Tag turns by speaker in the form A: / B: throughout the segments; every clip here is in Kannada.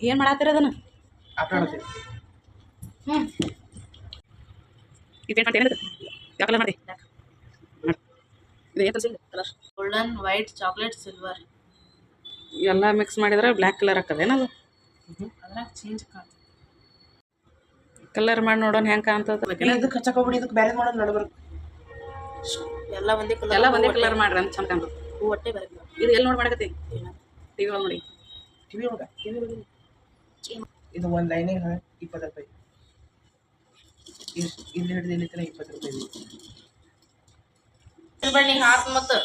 A: ಏನು ಮಾಡತ್ತೀರ ಅದನ್ನ? ಇದೇನು ಮಾಡ್ತೀನಿ ಯಾವ ಕಲರ್ ಮಾಡಿ
B: ಗೋಲ್ಡನ್ ವೈಟ್ ಚಾಕ್ಲೇಟ್ ಸಿಲ್ವರ್
A: ಎಲ್ಲ ಮಿಕ್ಸ್ ಮಾಡಿದ್ರೆ ಬ್ಲ್ಯಾಕ್ ಕಲರ್ ಆಗ್ತದೆ ಏನದು
B: ಅದ್ರಾಗ ಚೇಂಜ್ ಕಾಣ್ತದೆ.
A: ಕಲರ್ ಮಾಡಿ ನೋಡೋಣ ಹೆಂಗೆ ಕಾಣ್ತದ
C: ಇದಕ್ಕೆ ಹಚ್ಚಕೋಬಿಡಿ ಇದಕ್ಕೆ ಬೇರೆ ಮಾಡೋದು ನಡ್ಬರ್ಕು
B: ಎಲ್ಲ ಒಂದೇ ಕಲರ್
A: ಎಲ್ಲ ಒಂದೇ ಕಲರ್ ಮಾಡ್ರಿ ಅಂತ ಚಂದ ಕಾಣ್ತದೆ
B: ಹೂ ಹೊಟ್ಟೆ ಬರುತ್ತೆ
A: ಇದು ಎಲ್ಲಿ ನೋಡಿ ಮಾಡಕತ್ತಿ ಟಿವಿ ಒಳಗೆ ನೋಡಿ.
C: ಟಿವಿ ಒಳಗ? ಟಿವಿ ಒಳಗೆ ಇದು ಒಂದು ಲೈನಿಗೆ ಇಪ್ಪತ್ತು ರೂಪಾಯಿ. ಇಲ್ಲಿ ಹಿಡಿದು ಇಲ್ಲಿ ತನಕ ಇಪ್ಪತ್ತು ರೂಪಾಯಿ
B: ಮತ್ತೆ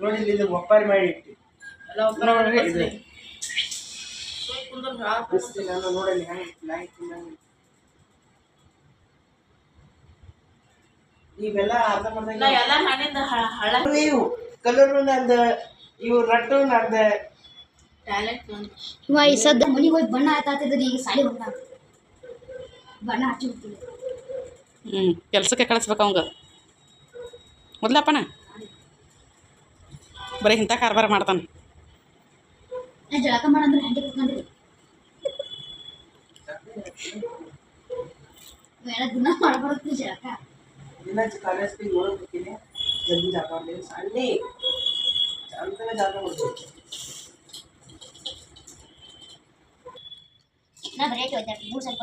C: ನೋಡಿ ಇಲ್ಲಿ ಇದು ಒಪ್ಪಾರಿ ಮಾಡಿ ಇಟ್ಟು.
B: ಎಲ್ಲ
C: ನಾನು ಹೆಂಗೆ ಲೈಟ್ ಇವೆಲ್ಲ ಅರ್ಧ ಮಾಡ್ದಂಗೆ
B: ಎಲ್ಲ ಹಳ
C: ಇವು. ಕಲರು ನಂದು ಇವು ರಟ್ಟು ನಂದು.
B: ಟ್ಯಾಲೆಂಟ್
D: ಇವ ಈ ಸದ್ದ ಮನಿ ಹೋಗಿ ಬಣ್ಣ ಆಯ್ತಾತಿದ್ರೆ ಈಗ ಸಾಲಿ ಹೊಂಟ ಬಣ್ಣ ಹಚ್ಚಿ
A: ಹ್ಞೂ ಕೆಲಸಕ್ಕೆ ಕಳಿಸ್ಬೇಕು ಅವಂಗ. ಮೊದ್ಲಪ್ಪನ ಬರೀ ಇಂಥ ಕಾರ್ಬಾರ ಮಾಡ್ತಾನೆ.
D: ಜಳಕ ಮಾಡಂದ್ರೆ ಹಂಗೆ ಕುತ್ಕೊಂಡ್ರಿ. ಬೇಡ ದಿನ ಮಾಡ್ಬಾರ್ದು ಜಳಕ.
C: ಕಾಲೇಜ್ಗೆ ಏಳು ಹೋಗ್ತೀನಿ ಜಲ್ದಿ ಜಾಗ ಮಾಡಲಿ ಸಣ್ಣ. ಚಂದನ ಜಾಗ ಮಾಡ್ಬೇಕು
D: ನಾ ಬರೀ ಹೋಯ್ತಾ ಮೂರು ಸ್ವಲ್ಪ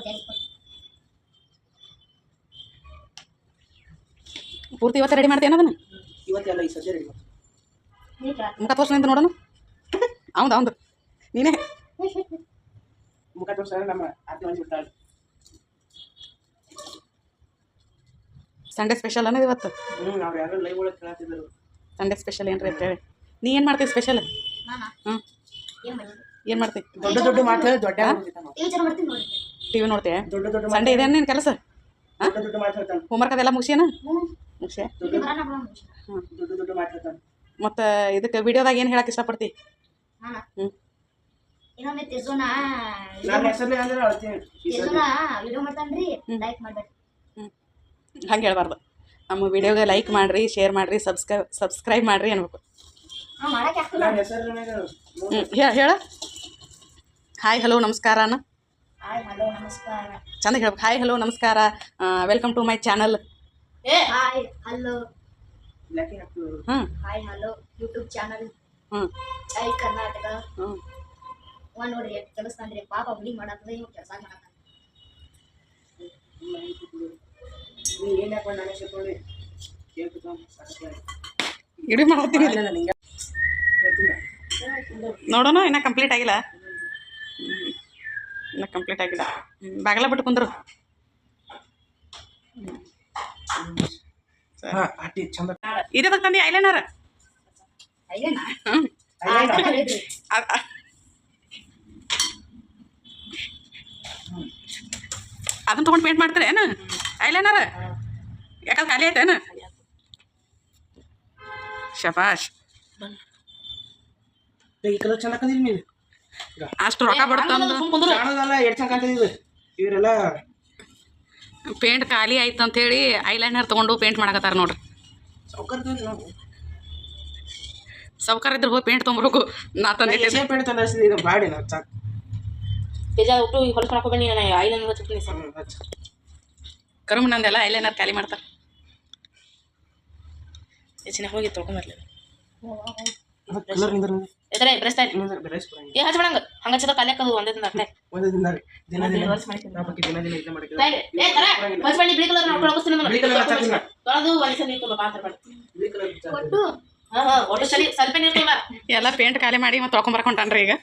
A: ಪೂರ್ತಿ ಇವತ್ತು ರೆಡಿ ಮಾಡ್ತೀಯ ಅದನ್ನು?
C: ಇವತ್ತೆಲ್ಲ ಈ ಸದ್ಯ ರೆಡಿ ಮಾಡ್ತೀನಿ.
D: ನೀ ಕೇಳಕ್ಕ
A: ಮುಖ ತೋರ್ಸ್ ಅಂತ ನೋಡೋಣ. ಹೌದು ಹೌದು ನೀನೇ.
C: ಮುಖ ತೋರ್ಸ ನಮ್ಮ ಅತ್ತೆ ಮಂದಿ ಬಿಡ್ತಾಳೆ
A: ಸಂಡೇ ಸ್ಪೆಷಲ್ ಅನ್ನೋದು ಇವತ್ತು. ಸಂಡೆ ಸ್ಪೆಷಲ್ ಏನ್ರಿ ಅಂತ ಹೇಳಿ ನೀ ಏನು ಮಾಡ್ತೀವಿ ಸ್ಪೆಷಲ್
D: ಹ್ಮ್.
A: ಹ್ಞೂ
D: ಏನು
A: ಮಾಡ್ತೀವಿ
C: ದೊಡ್ಡ ದೊಡ್ಡ ಮಾತು ದೊಡ್ಡ
A: ಟಿ ವಿ ನೋಡ್ತೀಯ?
C: ದೊಡ್ಡ ದೊಡ್ಡ
A: ಸಂಡೇ ಇದೆ ನೀನು ಕೆಲಸ? ಹೋಮ್ವರ್ಕ್ ಅದೆಲ್ಲ ಮುಗಿಸ್ಯಾನ?
C: ಮುಗಿಸೆ
A: ಮತ್ತು ಇದಕ್ಕೆ ವಿಡಿಯೋದಾಗ ಏನು ಹೇಳಕ್ಕೆ ಇಷ್ಟಪಡ್ತಿ?
D: ಹ್ಮ್.
A: ಹ್ಞೂ
D: ಇನ್ನೊಮ್ಮೆ
C: ಹೆಸರೇ ಅಂದ್ರೆ
D: ವಿಡಿಯೋ ಮಾಡ್ತಾನ್ರಿ. ಲೈಕ್ ಮಾಡ್ಬೇಡಿ
A: ಹಂಗೆ ಹೇಳ್ಬಾರ್ದು. ನಮ್ಮ ವಿಡಿಯೋಗೆ ಲೈಕ್ ಮಾಡಿರಿ ಶೇರ್ ಮಾಡಿರಿ ಸಬ್ಸ್ಕ್ರೈಬ್ ಸಬ್ಸ್ಕ್ರೈಬ್ ಮಾಡಿರಿ ಅನ್ಬೇಕು.
D: ಮಾಡಕ್ಕೆ
A: ಹ್ಞೂ ಹೇಳ. ಹೇಳ. ಹಾಯ್ ಹಲೋ ನಮಸ್ಕಾರ ಅಣ್ಣ.
D: ಹಾಯ್ ಹಲೋ ನಮಸ್ಕಾರ.
A: ಚಂದ ಹೇಳ್ಬೇಕು. ಹಾಯ್ ಹಲೋ ನಮಸ್ಕಾರ. ವೆಲ್ಕಮ್ ಟು ಮೈ ಚಾನಲ್
B: ಏ
D: ಹಾಯ್ ಹಲೋ
A: ಹ್ಞೂ
D: ಹಾಯ್ ಹಲೋ ಯೂಟ್ಯೂಬ್ ಚಾನಲ್
A: ಹ್ಞೂ
D: ಜೈ ಕರ್ನಾಟಕ.
A: ಹ್ಞೂ
D: ಒಂದು ನೋಡ್ರಿ ಕೆಲಸ ಅಂದ್ರೆ ಪಾಪ ಹುಡಿ ಇವ್ ಕೆಲಸ ಮಾಡತ್ತ
C: ನೀ ಏನು ಹಾಕೊಂಡು ನನ್ನ ಹೆಸರು ನೋಡಿ ಕೇಳ್ತು ಸಾಕಾಗ್ತದೆ.
A: ಇಡೀ ಮಾಡತ್ತೀನಿ
C: ಇಲ್ಲ, ಇಲ್ಲ, ನಿಂಗೆ. ಹೇಳ್ತೀನಿ.
A: ನೋಡೋಣ ಇನ್ನೂ ಕಂಪ್ಲೀಟ್ ಆಗಿಲ್ಲ. ಹ್ಮ್. ಇನ್ನೂ ಕಂಪ್ಲೀಟ್ ಆಗಿಲ್ಲ. ಬಾಗಲ ಬಿಟ್ಟು ಕುಂದ್ರು.
C: ಹಾ ಅಟ್ಟಿ ಚಂದ.
A: ಇದೇ ತಂದಿ ಐಲೈನರ್ ಅದನ್ನ ತೊಗೊಂಡು ಪೇಂಟ್ ಮಾಡ್ತಾರೆ ಏನು? ಐಲೈನರ್ ಯಾಕಂದ್ರೆ ಖಾಲಿ ಆಯ್ತೇನ ಶಬಾಷ್.
C: ಈ ಕಲರ್
A: ಅಷ್ಟು ರೊಕ್ಕ
C: ಎಷ್ಟು ಕಾಣ್ತದೆ ಇವರೆಲ್ಲ
A: ಪೇಂಟ್ ಖಾಲಿ ಆಯ್ತು ಅಂತೇಳಿ ಐಲೈನರ್ ತೊಗೊಂಡು ಪೇಂಟ್ ಮಾಡಕತ್ತಾರ ನೋಡ್ರಿ. ಸೌಕರ್ ಇದ್ರೆ ಹೋಗಿ ಪೇಂಟ್ ತೊಗೊಂಬರ್ಬೇಕು ನಾ
C: ತಂದೆ ಪೇಂಟ್ ಇದು ಬಾಡಿ ನಾ ಸಾಕು
B: ತೇಜ ಒಟ್ಟು ಹೊಲಸ್ ಮಾಡ್ಕೊಬೇಡಿ ನಾನು ಐಲೈನರ್
A: ಕರುಮ್ ನಂದೆಲ್ಲ ಐಲೈನರ್ ಖಾಲಿ ಮಾಡ್ತಾರೆ.
B: ಹೆಚ್ಚಿನ ಹೋಗಿ ತೊಳ್ಕೊಂಬರ್ಲಿ
C: ಕಲರ್ ನಿಂದ್ರ
B: ಎದ್ರೆ ಬ್ರೆಸ್ಟ್ ಆಯ್ತು
C: ನಿಂದ್ರ ಬೆರೆಸ್ ಕೊಡಂಗಿ
B: ಏ ಹಚ್ಬೇಡಂಗ ಹಂಗ ಹಚ್ಚದ ಕಾಲಕ್ಕೆ ಅದು ಒಂದೇ ದಿನ
C: ಒಂದೇ ದಿನ ರೀ ದಿನ ದಿನ ದಿನ ದಿನ ಇದು ಮಾಡಿ
B: ಏ ತರ ಕಲರ್
C: ಬಿಳಿ ಕಲರ್.
B: ತೊಳೆದು ಒಂದ್ ಸಲ ನೀರು
C: ಕಲರ್
D: ಒಟ್ಟು
B: ಹಾ ಹಾ ಒಟ್ಟು ಸ್ವಲ್ಪ ನೀರು ತುಂಬ
A: ಎಲ್ಲ ಪೇಂಟ್ ಖಾಲಿ ಮಾಡಿ ಮತ್ತೆ ತೊಗೊಂಬರ್ಕೊಂಟಾನ್ರಿ ಈಗ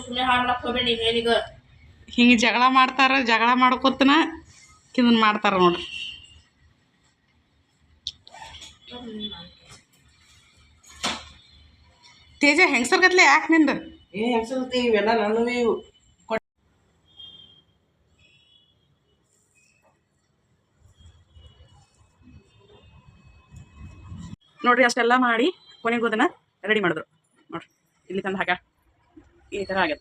B: ಸುಮ್ಮನೆ
A: ಹಿಂಗೆ ಜಗಳ ಮಾಡ್ತಾರ ಜಗಳ ಮಾಡ್ಕೊತನ ಇದನ್ನ ಮಾಡ್ತಾರ ನೋಡ್ರಿ ತೇಜ ಹೆಂಗಸರ್ ಗತ್ಲೆ ಯಾಕೆ ನಿಂದು?
C: ಏ ಹೆಂಗಸರ್ ಇವೆಲ್ಲ ನಾನು
A: ನೋಡ್ರಿ ಅಷ್ಟೆಲ್ಲ ಮಾಡಿ ಕೊನೆಗೂ ಅದನ್ನ ರೆಡಿ ಮಾಡಿದ್ರು. ನೋಡ್ರಿ ಇಲ್ಲಿ ತಂದು ಹಾಕ ಈ ಥರ ಆಗ್ಯದ.